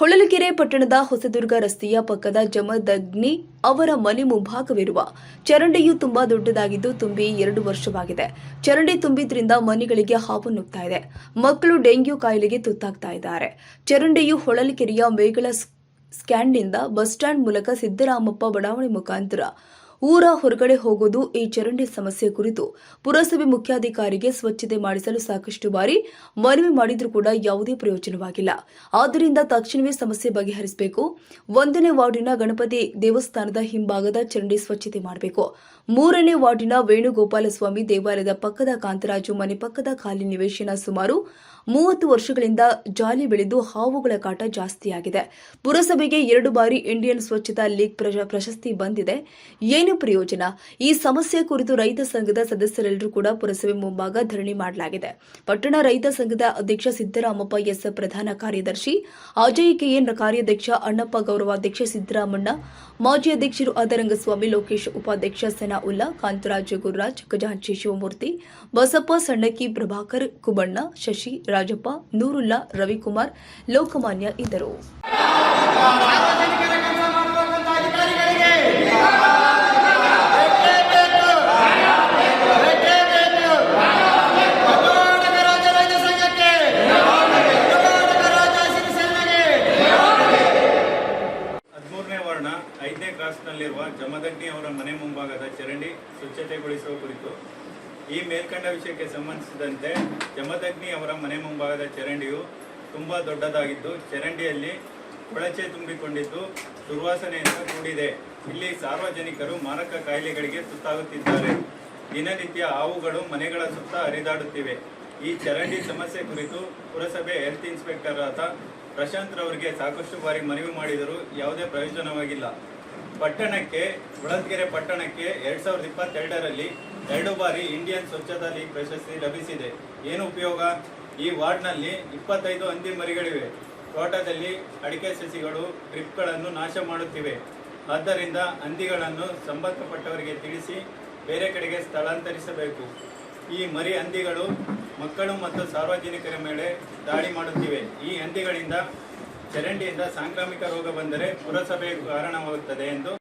ಹೊಳಲುಕೆರೆ ಪಟ್ಟಣದ ಹೊಸದುರ್ಗ ರಸ್ತೆಯ ಪಕ್ಕದ ಜಮದಗ್ನಿ ಅವರ ಮನೆ ಮುಂಭಾಗವಿರುವ ಚರಂಡಿಯು ತುಂಬಾ ದೊಡ್ಡದಾಗಿದ್ದು ತುಂಬಿ ಎರಡು ವರ್ಷವಾಗಿದೆ. ಚರಂಡಿ ತುಂಬಿದ್ರಿಂದ ಮನೆಗಳಿಗೆ ಹಾವು ನುಗ್ತಾ ಇದೆ. ಮಕ್ಕಳು ಡೆಂಗ್ಯೂ ಕಾಯಿಲೆಗೆ ತುತ್ತಾಗ್ತಾ ಇದ್ದಾರೆ. ಚರಂಡಿಯು ಹೊಳಲುಕೆರೆಯ ಮೇಗಳ ಸ್- ಸ್ಟ್ಯಾಂಡ್ನಿಂದ ಬಸ್ ಸ್ಟ್ಯಾಂಡ್ ಮೂಲಕ ಸಿದ್ದರಾಮಪ್ಪ ಬಡಾವಣೆ ಮುಖಾಂತರ ಊರ ಹೊರಗಡೆ ಹೋಗೋದು ಈ ಚರಂಡಿ ಸಮಸ್ಯೆ ಕುರಿತು ಪುರಸಭೆ ಮುಖ್ಯಾಧಿಕಾರಿಗೆ ಸ್ವಚ್ಛತೆ ಮಾಡಿಸಲು ಸಾಕಷ್ಟು ಬಾರಿ ಮನವಿ ಮಾಡಿದ್ರೂ ಕೂಡ ಯಾವುದೇ ಪ್ರಯೋಜನವಾಗಿಲ್ಲ. ಆದ್ದರಿಂದ ತಕ್ಷಣವೇ ಸಮಸ್ಯೆ ಬಗೆಹರಿಸಬೇಕು. ಒಂದನೇ ವಾರ್ಡಿನ ಗಣಪತಿ ದೇವಸ್ಥಾನದ ಹಿಂಭಾಗದ ಚರಂಡಿ ಸ್ವಚ್ಛತೆ ಮಾಡಬೇಕು. ಮೂರನೇ ವಾರ್ಡಿನ ವೇಣುಗೋಪಾಲ ಸ್ವಾಮಿ ದೇವಾಲಯದ ಪಕ್ಕದ ಕಾಂತರಾಜು ಮನೆ ಪಕ್ಕದ ಖಾಲಿ ನಿವೇಶನ ಸುಮಾರು ಮೂವತ್ತು ವರ್ಷಗಳಿಂದ ಜಾಲಿ ಬೆಳೆದು ಹಾವುಗಳ ಕಾಟ ಜಾಸ್ತಿಯಾಗಿದೆ. ಪುರಸಭೆಗೆ ಎರಡು ಬಾರಿ ಇಂಡಿಯನ್ ಸ್ವಚ್ಛತಾ ಲೀಗ್ ಪ್ರಶ- ಪ್ರಶಸ್ತಿ ಬಂದಿದೆ. ಏನು ಪ್ರಯೋಜನ? ಈ ಸಮಸ್ಯೆ ಕುರಿತು ರೈತ ಸಂಘದ ಸದಸ್ಯರೆಲ್ಲರೂ ಕೂಡ ಪುರಸಭೆ ಮುಂಭಾಗ ಧರಣಿ ಮಾಡಲಾಗಿದೆ. ಪಟ್ಟಣ ರೈತ ಸಂಘದ ಅಧ್ಯಕ್ಷ ಸಿದ್ದರಾಮಪ್ಪ ಎಸ್ ಪ್ರಧಾನ ಕಾರ್ಯದರ್ಶಿ, ಅಜಯ್ ಕೆಎನ್ ಕಾರ್ಯಾಧ್ಯಕ್ಷ ಅಣ್ಣಪ್ಪ ಗೌರವಾಧ್ಯಕ್ಷ ಸಿದ್ದರಾಮಣ್ಣ, ಮಾಜಿ ಅಧ್ಯಕ್ಷರು ಆದರಂಗಸ್ವಾಮಿ, ಲೋಕೇಶ್ ಉಪಾಧ್ಯಕ್ಷ ಸನಾ ಉಲ್ಲಾ ಕಾಂತರಾಜ ಗುರುರಾಜ್, ಖಜಾಂಚಿ ಶಿವಮೂರ್ತಿ, ಬಸಪ್ಪ ಸಣ್ಣಕಿ ಪ್ರಭಾಕರ್, ಕುಬಣ್ಣ, ಶಶಿ, ರಾಜಪ್ಪ, ನೂರುಲ್ಲಾ ರವಿಕುಮಾರ್, ಲೋಕಮಾನ್ಯ ಇದ್ದರು. ಕ್ರಾಸ್ನಲ್ಲಿರುವ ಜಮದಗ್ನಿ ಅವರ ಮನೆ ಮುಂಭಾಗದ ಚರಂಡಿ ಸ್ವಚ್ಛತೆಗೊಳಿಸುವ ಕುರಿತು ಈ ಮೇಲ್ಕಂಡ ವಿಷಯಕ್ಕೆ ಸಂಬಂಧಿಸಿದಂತೆ ಜಮದಗ್ನಿ ಅವರ ಮನೆ ಮುಂಭಾಗದ ಚರಂಡಿಯು ತುಂಬ ದೊಡ್ಡದಾಗಿದ್ದು, ಚರಂಡಿಯಲ್ಲಿ ಕೊಳಚೆ ತುಂಬಿಕೊಂಡಿದ್ದು ದುರ್ವಾಸನೆಯಿಂದ ಕೂಡಿದೆ. ಇಲ್ಲಿ ಸಾರ್ವಜನಿಕರು ಮಾರಕ ಕಾಯಿಲೆಗಳಿಗೆ ತುತ್ತಾಗುತ್ತಿದ್ದಾರೆ. ದಿನನಿತ್ಯ ಹಾವುಗಳು ಮನೆಗಳ ಸುತ್ತ ಹರಿದಾಡುತ್ತಿವೆ. ಈ ಚರಂಡಿ ಸಮಸ್ಯೆ ಕುರಿತು ಪುರಸಭೆ ಹೆಲ್ತ್ ಇನ್ಸ್ಪೆಕ್ಟರ್ ಆದ ಪ್ರಶಾಂತ್ ರವರಿಗೆ ಸಾಕಷ್ಟು ಬಾರಿ ಮನವಿ ಮಾಡಿದರೂ ಯಾವುದೇ ಪ್ರಯೋಜನವಾಗಿಲ್ಲ. ಪಟ್ಟಣಕ್ಕೆ ಉಳದ್ಗೆರೆ ಪಟ್ಟಣಕ್ಕೆ ಎರಡ್ ಸಾವಿರದ ಇಪ್ಪತ್ತೆರಡರಲ್ಲಿ ಎರಡು ಬಾರಿ ಇಂಡಿಯನ್ ಸ್ವಚ್ಛತಾ ಲೀಗ್ ಪ್ರಶಸ್ತಿ ಲಭಿಸಿದೆ. ಏನು ಉಪಯೋಗ? ಈ ವಾರ್ಡ್ನಲ್ಲಿ ಇಪ್ಪತ್ತೈದು ಹಂದಿ ಮರಿಗಳಿವೆ. ತೋಟದಲ್ಲಿ ಅಡಿಕೆ ಸಸಿಗಳು ಟ್ರಿಪ್ಗಳನ್ನು ನಾಶ ಮಾಡುತ್ತಿವೆ. ಆದ್ದರಿಂದ ಹಂದಿಗಳನ್ನು ಸಂಬಂಧಪಟ್ಟವರಿಗೆ ತಿಳಿಸಿ ಬೇರೆ ಕಡೆಗೆ ಸ್ಥಳಾಂತರಿಸಬೇಕು. ಈ ಮರಿ ಹಂದಿಗಳು ಮಕ್ಕಳು ಮತ್ತು ಸಾರ್ವಜನಿಕರ ಮೇಲೆ ದಾಳಿ ಮಾಡುತ್ತಿವೆ. ಈ ಹಂದಿಗಳಿಂದ ಚರಂಡಿಯಿಂದ ಸಾಂಕ್ರಾಮಿಕ ರೋಗ ಬಂದರೆ ಪುರಸಭೆ ಕಾರಣವಾಗುತ್ತದೆ ಎಂದು